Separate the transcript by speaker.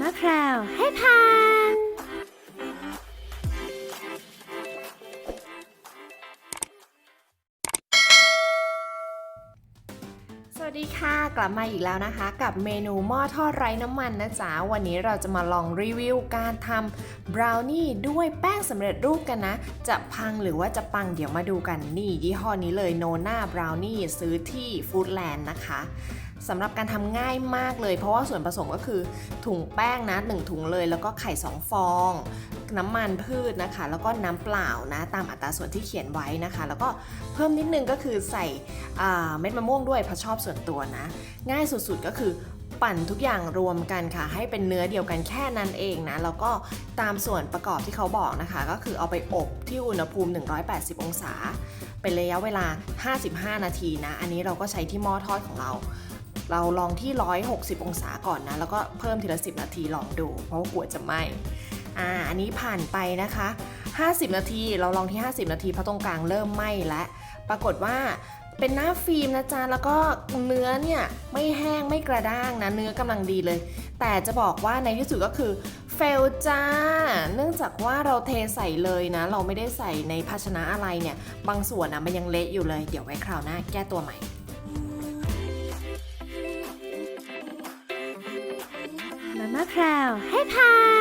Speaker 1: มาคราวให้พา
Speaker 2: สวัสดีค่ะ กลับมาอีกแล้วนะคะ กับเมนูหม้อทอดไร้น้ำมันนะจ๊ะ วันนี้เราจะมาลองรีวิวการทำบราวนี่ด้วยแป้งสำเร็จรูปกันนะ จะพังหรือว่าจะปังเดี๋ยวมาดูกันนี่ ยี่ห้อนี้เลยโนนาบราวนี่ซื้อที่ฟู้ดแลนด์นะคะ สำหรับการทำง่ายมากเลย เพราะว่าส่วนผสมก็คือถุงแป้งนะ1ถุงเลย แล้วก็ไข่ 2 ฟอง น้ำมันพืชนะคะ แล้วก็น้ำเปล่านะตามอัตราส่วนที่เขียนไว้นะคะ แล้วก็เพิ่มนิดนึงก็คือใส่เม็ดมะม่วงด้วยเพราะชอบส่วนตัวนะ ง่ายสุดๆก็คือปั่นทุกอย่างรวมกันค่ะ ให้เป็นเนื้อเดียวกันแค่นั้นเองนะ แล้วก็ตามส่วนประกอบที่เขาบอกนะคะ ก็คือเอาไปอบที่อุณหภูมิ 180 องศา เป็นระยะเวลา 55 นาทีนะ อันนี้เราก็ใช้ที่หม้อทอดของเรา เราลองที่ 160 องศาก่อนนะ แล้วก็เพิ่มทีละ 10 นาทีลองดู เพราะว่ากลัวจะไหม้อ่าอันนี้ผ่านไปนะคะ 50 นาทีเราลองที่ 50 นาทีเพราะตรงกลางเริ่มไหม้แล้วปรากฏว่าเป็นหน้าฟิล์มนะจ๊ะแล้วก็เนื้อเนี่ยไม่แห้งไม่กระด้างนะเนื้อกำลังดีเลย แต่จะบอกว่าในที่สุดก็คือเฟลจ้า เนื่องจากว่าเราเทใส่เลยนะ เราไม่ได้ใส่ในภาชนะอะไรเนี่ย บางส่วนนะมันยังเละอยู่เลย เดี๋ยวไว้คราวหน้าแก้ตัวใหม่
Speaker 1: มะพร้าวให้พา